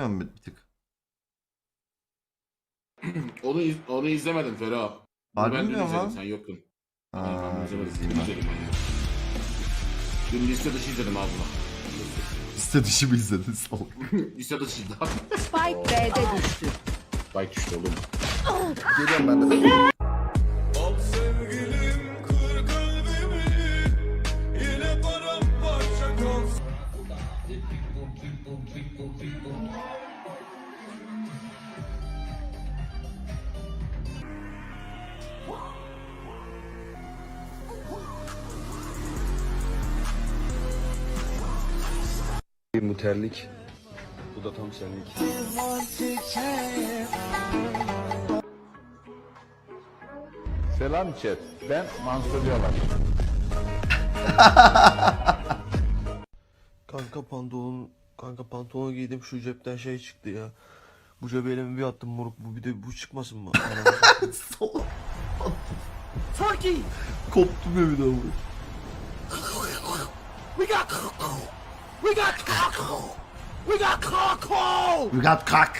bir bir tık. Onu iz- onu izlemedim Fero. Bunu Harbi ben dün mi ama? izledim sen yoktun. Aa, ben izlemedim. izleyeyim Dün ben. izledim ben. Dün liste dışı izledim abi bunu. İste dışı mı izledin salak? liste dışıydı. Spike B'de düştü. Bak işte oğlum. Geliyorum ben de. Bu terlik. Bu da tam senlik. Selam chat. Ben Mansur Yavaş. Kanka pantolon kanka pantolon giydim şu cepten şey çıktı ya. Bu cebe elimi bir attım moruk bu bir de bu çıkmasın mı? Salak. Koptum ya bir daha bu. We got cock.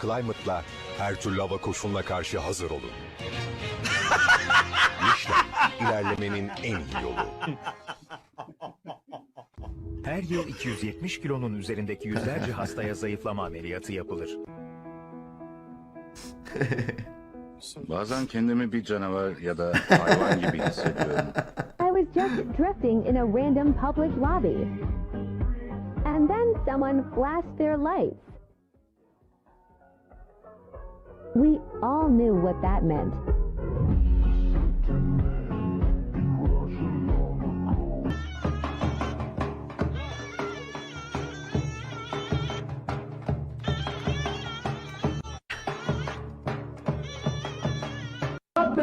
Climate'la her türlü hava koşuluna karşı hazır olun. Michelin, ilerlemenin en iyi yolu. Her yıl 270 kilonun üzerindeki yüzlerce hastaya zayıflama ameliyatı yapılır. Bazen kendimi bir canavar ya da hayvan gibi hissediyorum. I was just drifting in a random public lobby. And then someone flashed their lights. We all knew what that meant.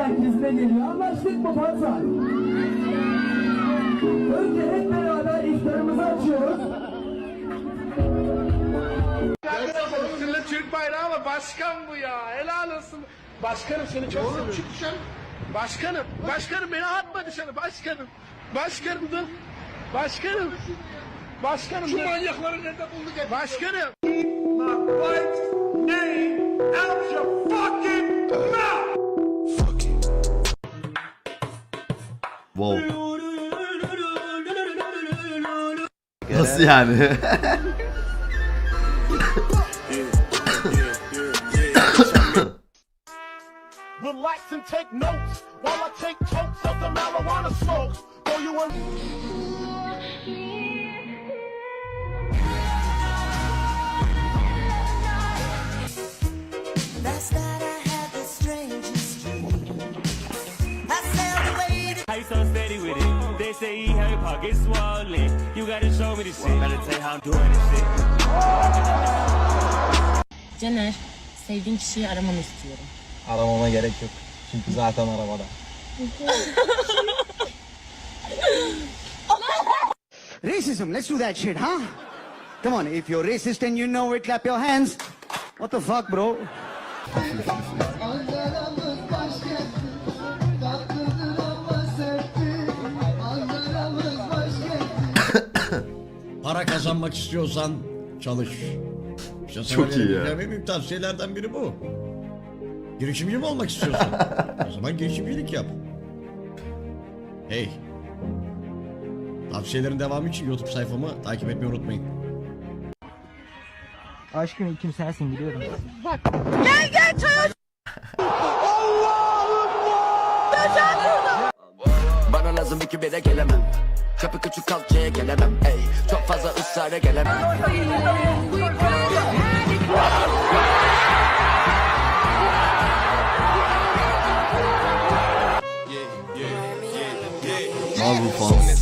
Merkezine geliyor. Anlaştık mı Fazla? Önce hep beraber iftarımızı açıyoruz. Üstünde Türk bayrağı var. Başkan bu ya. Helal olsun. Başkanım seni çok seviyorum. Oğlum çık dışarı. Başkanım. Başkanım beni atma dışarı. Başkanım. Başkanım dur. Başkanım. Başkanım Şu manyakları nerede bulduk? Başkanım. Wow. Nasıl yani? Relax and take notes while I take totes of the marijuana smoke. Though you want he had swollen. You gotta show me the shit. Better tell you how I'm doing this shit. Caner, sevdiğin kişiyi aramanı istiyorum. Aramama gerek yok. Çünkü zaten arabada. Racism, let's do that shit, huh? Come on, if you're racist and you know it, clap your hands. What the fuck, bro? Kazanmak istiyorsan çalış. İşte sana Çok iyi ya. büyük tavsiyelerden biri bu. Girişimci mi olmak istiyorsun? o zaman girişimcilik yap. Hey. Tavsiyelerin devamı için YouTube sayfamı takip etmeyi unutmayın. Aşkım ilkim sensin biliyorum. Bana lazım iki bire gelemem. Kapı küçük kalçaya gelemem. Ey, çok fazla ısrara gelemem. Fans.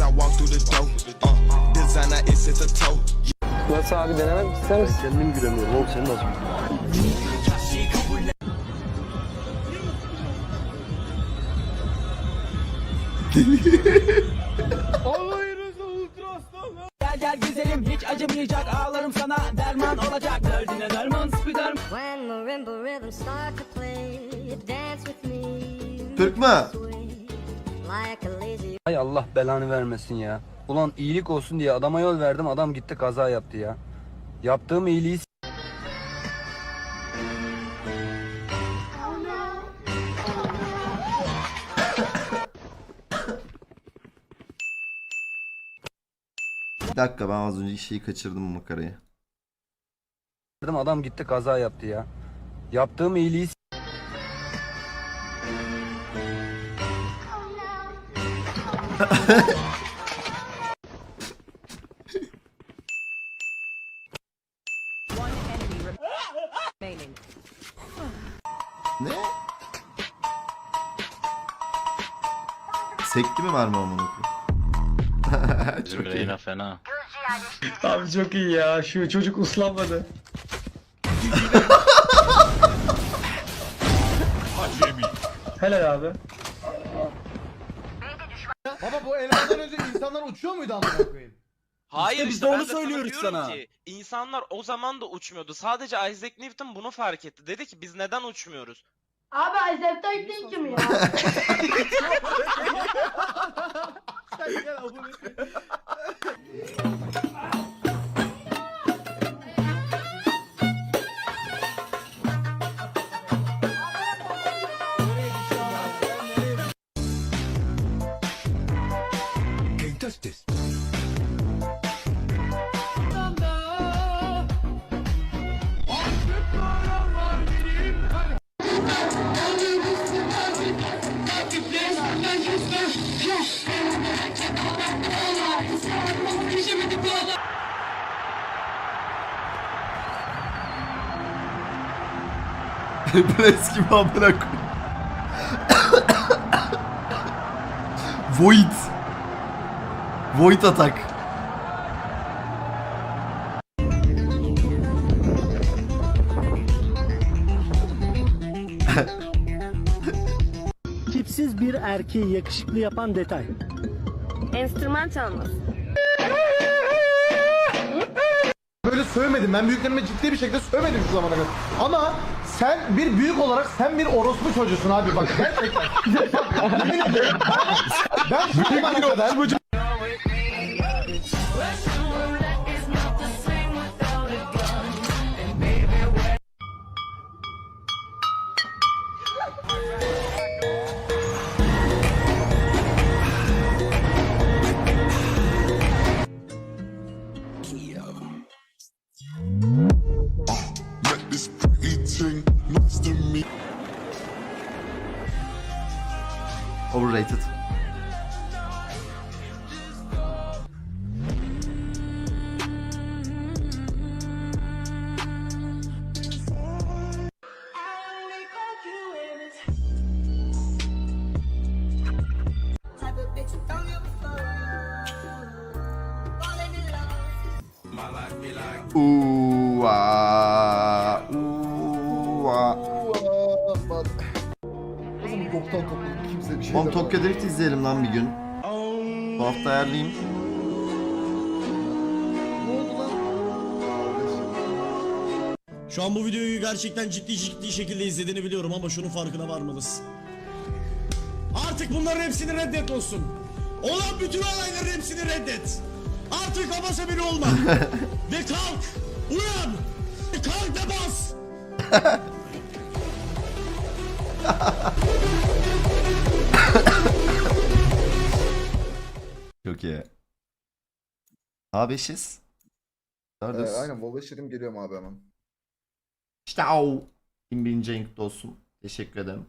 Nasıl abi denemek ister misin? Kendim gülemiyorum oğlum senin nasıl Gel acımayacak ağlarım sana derman olacak derdine derman spider When marimba rhythms start to play, dance with me. Türk mü? Hay Allah belanı vermesin ya. Ulan iyilik olsun diye adama yol verdim adam gitti kaza yaptı ya. Yaptığım iyiliği dakika ben az önce şeyi kaçırdım makarayı. adam gitti kaza yaptı ya. Yaptığım iyiliği Ne? Sekti mi mermi amına koyayım? Çok iyi. fena. Abi çok iyi ya. Şu çocuk uslanmadı. Helal abi. Baba bu elandan önce insanlar uçuyor muydu amına koyayım? Hayır biz de onu söylüyoruz sana. Ki, insanlar o zaman da uçmuyordu. Sadece Isaac Newton bunu fark etti. Dedi ki biz neden uçmuyoruz? Abi Isaac Newton kim ya? Sen gel abone. Eski mi amına koyayım? Void. Void atak. Tipsiz bir erkeği yakışıklı yapan detay. Enstrüman çalması. Böyle sövmedim. Ben büyüklerime ciddi bir şekilde sövmedim şu zamana kadar. Ama sen bir büyük olarak sen bir orospu çocuğusun abi bak gerçekten. Bak, yemin ederim. ben şu zamana kadar Aa, uuu, aa. Oğlum boktan topluluk kimse bir şey Oğlum. Tokyo Drift izleyelim lan bir gün. Bu hafta ayarlayayım. Ne oldu lan? Şu an bu videoyu gerçekten ciddi ciddi şekilde izlediğini biliyorum ama şunun farkına varmalısın. Artık bunların hepsini reddet olsun. Olan bütün olayların hepsini reddet. Artık abasa biri olma. ve kalk. Uyan. Ve kalk ve bas. Çok iyi. A5'iz. Ee, Neredesin? aynen Volbeşir'im geliyorum abi hemen. İşte au. Kim birinci renkli olsun. Teşekkür ederim.